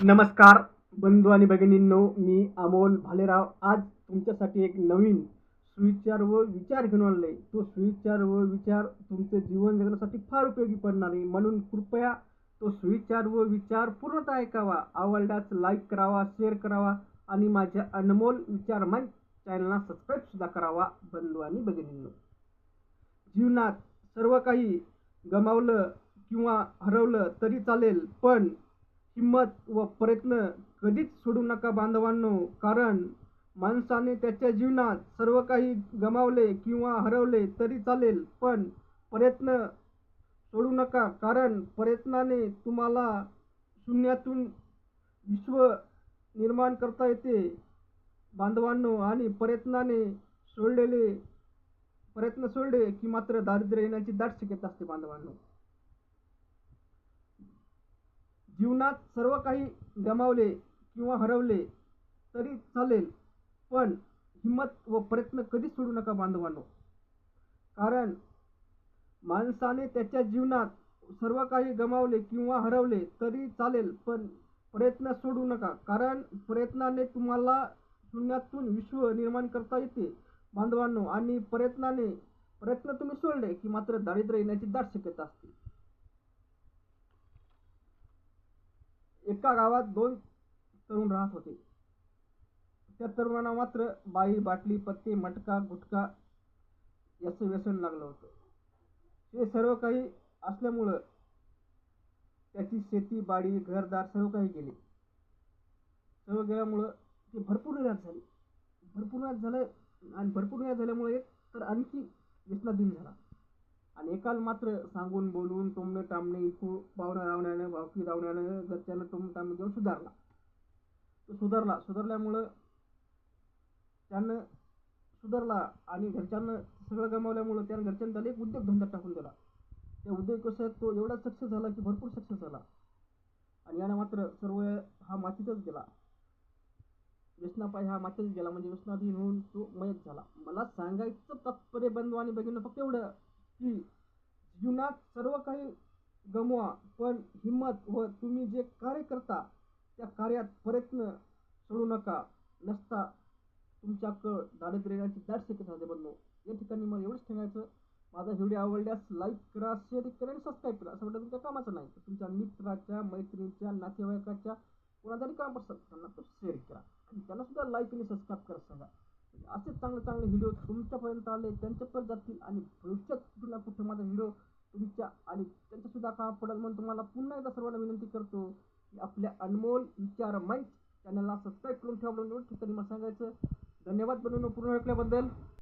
नमस्कार बंधू आणि भगिनींनो मी अमोल भालेराव. आज तुमच्यासाठी एक नवीन सुविचार व विचार घेऊन आलेलो आहे तो सुविचार व विचार तुमचे जीवन जगण्यासाठी फार उपयोगी पडणार आहे. म्हणून कृपया तो सुविचार व विचार पूर्णतः ऐकावा. आवडल्यास लाईक करावा शेअर करावा आणि माझ्या अनमोल विचार मंच चॅनलला सबस्क्राईब सुद्धा करावा बंधू आणि भगिनींनो. जीवनात सर्व काही गमावलं किंवा हरवलं तरी चालेल पण हिंमत व प्रयत्न कधीच सोडू नका बांधवांनो. कारण माणसाने त्याच्या जीवनात सर्व काही गमावले किंवा हरवले तरी चालेल पण प्रयत्न सोडू नका. कारण प्रयत्नाने तुम्हाला शून्यातून विश्व निर्माण करता येते बांधवांनो. आणि प्रयत्नाने सोडलेले प्रयत्न सोडले की मात्र दारिद्र्य येण्याची दाट शक्यता असते बांधवांनो. जीवनात सर्व काही गमावले किंवा हरवले तरी चालेल पण हिंमत व प्रयत्न कधीच सोडू नका बांधवांनो. कारण माणसाने त्याच्या जीवनात सर्व काही गमावले किंवा हरवले तरी चालेल पण प्रयत्न सोडू नका. कारण प्रयत्नाने तुम्हाला शून्यातून विश्व निर्माण करता येते बांधवांनो. आणि प्रयत्नाने प्रयत्न तुम्ही सोडले की मात्र दारिद्र्य येण्याची दाट शक्यता असते. एका गावात दोन तरुण राहत होते. त्या तरुणांना मात्र बाई बाटली पत्ते मटका गुटखा याचं व्यसन लागलं होतं. हे सर्व काही असल्यामुळं त्याची शेती बाडी घरदार सर्व काही गेले. सर्व गेल्यामुळं ते भरपूर निराश झाली. भरपूर निराश झालं आणि भरपूर निराश झाल्यामुळे एक तर आणखी व्यसनाधीन झाला. आणि एकाला मात्र सांगून बोलून टोमणं टामणे इकू पाहुण्या रावण्यानं भावकी रावण्यानं घरच्यांना टोमणं टामणे देऊन सुधारला. तो सुधारला. सुधारल्यामुळं त्यानं सुधारला आणि घरच्यांना सगळं गमावल्यामुळं त्यानं घरच्यांनी त्याला एक उद्योगधंदा टाकून दिला. त्या उद्योग कसं तो एवढा सक्सेस झाला की भरपूर सक्सेस झाला. आणि यानं मात्र सर्व हा मातीतच गेला. व्यसनापाय हा मातीतच गेला. म्हणजे व्यसनाधीन होऊन तो मयत झाला. मला सांगायचं तात्पर्य बंधू आणि बघितलं फक्त एवढं. की जीवनात सर्व काही गमवा पण हिंमत व तुम्ही जे कार्य करता त्या कार्यात प्रयत्न सोडू नका. नसता तुमच्याकडं कळ येण्याची दाट शक्यता असते बंधू. या ठिकाणी मला एवढंच सांगायचं माझा व्हिडिओ आवडल्यास लाईक करा शेअर करा आणि सबस्क्राईब करा. असं वाटतं तुमच्या कामाचं नाही तर तुमच्या मित्राच्या मैत्रिणीच्या नातेवाईकाच्या कोणातरी काम असतात त्यांना तो शेअर करा. आणि त्यांना सुद्धा लाईक आणि सबस्क्राईब करा सांगा. असे चांगले चांगले व्हिडिओ तुमच्यापर्यंत आले त्यांच्यापर्यंत जातील आणि भविष्यात कुठे कुठे माझा व्हिडिओ तुमच्या आणि त्यांच्यासुद्धा काम पडेल म्हणून तुम्हाला पुन्हा एकदा सर्वांना विनंती करतो की आपल्या अनमोल विचार मंच चॅनलला सबस्क्राईब करून ठेवा म्हणून ठिकाणी मला सांगायचं. धन्यवाद बनवून पूर्ण ऐकल्याबद्दल